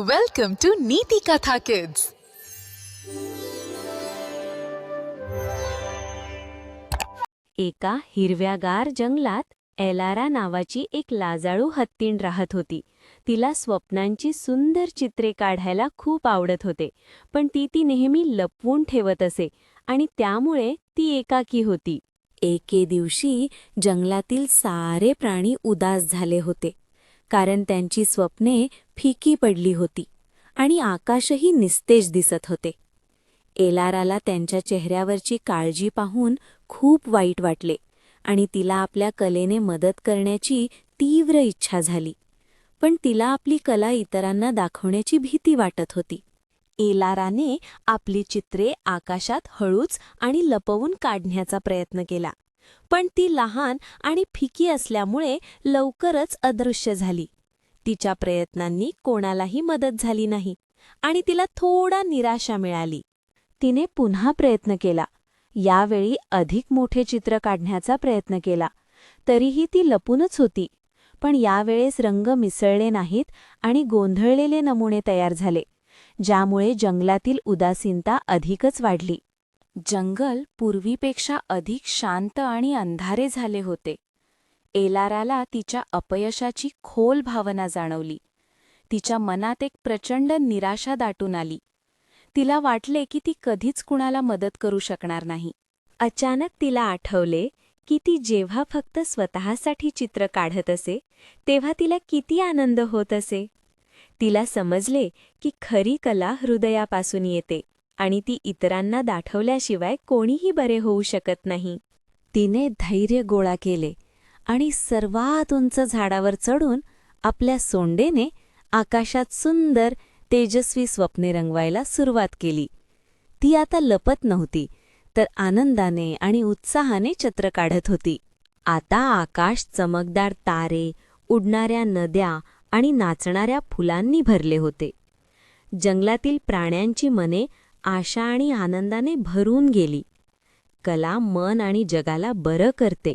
Welcome to नीति कथा kids एका हिरव्यागार जंगलात एलारा नावाची एक लाजाळू हत्तीण राहत होती. तिला स्वप्नांची सुंदर चित्रे काढायला खूप आवडत होते पण ती ती नेहमी लपवून ठेवत असे आणि त्यामुळे ती एकाकी होती. एके दिवशी जंगलातील सारे प्राणी उदास झाले होते कारण त्यांची स्वप्ने फिकी पडली होती आणि आकाशही निस्तेज दिसत होते. एलाराला त्यांच्या चेहऱ्यावरची काळजी पाहून खूप वाईट वाटले आणि तिला आपल्या कलेने मदत करण्याची तीव्र इच्छा झाली. पण तिला आपली कला इतरांना दाखवण्याची भीती वाटत होती. एलाराने आपली चित्रे आकाशात हळूच आणि लपवून काढण्याचा प्रयत्न केला. पण ती लहान आणि फिकी असल्यामुळे लवकरच अदृश्य झाली. तिच्या प्रयत्नांनी कोणालाही मदत झाली नाही आणि तिला थोडा निराशा मिळाली. तिने पुन्हा प्रयत्न केला. यावेळी अधिक मोठे चित्र काढण्याचा प्रयत्न केला. तरीही ती लपूनच होती. पण यावेळेस रंग मिसळले नाहीत आणि गोंधळलेले नमुने तयार झाले ज्यामुळे जंगलातील उदासीनता अधिकच वाढली. जंगल पूर्वीपेक्षा अधिक शांत आणि अंधारे झाले होते. एलाराला तिच्या अपयशाची खोल भावना जाणवली. तिच्या मनात एक प्रचंड निराशा दाटून आली. तिला वाटले की ती कधीच कुणाला मदत करू शकणार नाही. अचानक तिला आठवले की ती जेव्हा फक्त स्वतःसाठी चित्र काढत असे तेव्हा तिला किती आनंद होत असे. तिला समजले की खरी कला हृदयापासून येते आणि ती इतरांना दाठवल्याशिवाय कोणीही बरे होऊ शकत नाही. तिने धैर्य गोळा केले. आणि सर्वात उंच झाडावर चढून आपल्या सोंडेने आकाशात सुंदर तेजस्वी स्वप्ने रंगवायला सुरुवात केली. ती आता लपत नव्हती तर आनंदाने आणि उत्साहाने चित्र काढत होती. आता आकाश चमकदार तारे उडणाऱ्या नद्या आणि नाचणाऱ्या फुलांनी भरले होते. जंगलातील प्राण्यांची मने आशा आणि आनंदाने भरून गेली. कला मन आणि जगाला बरं करते.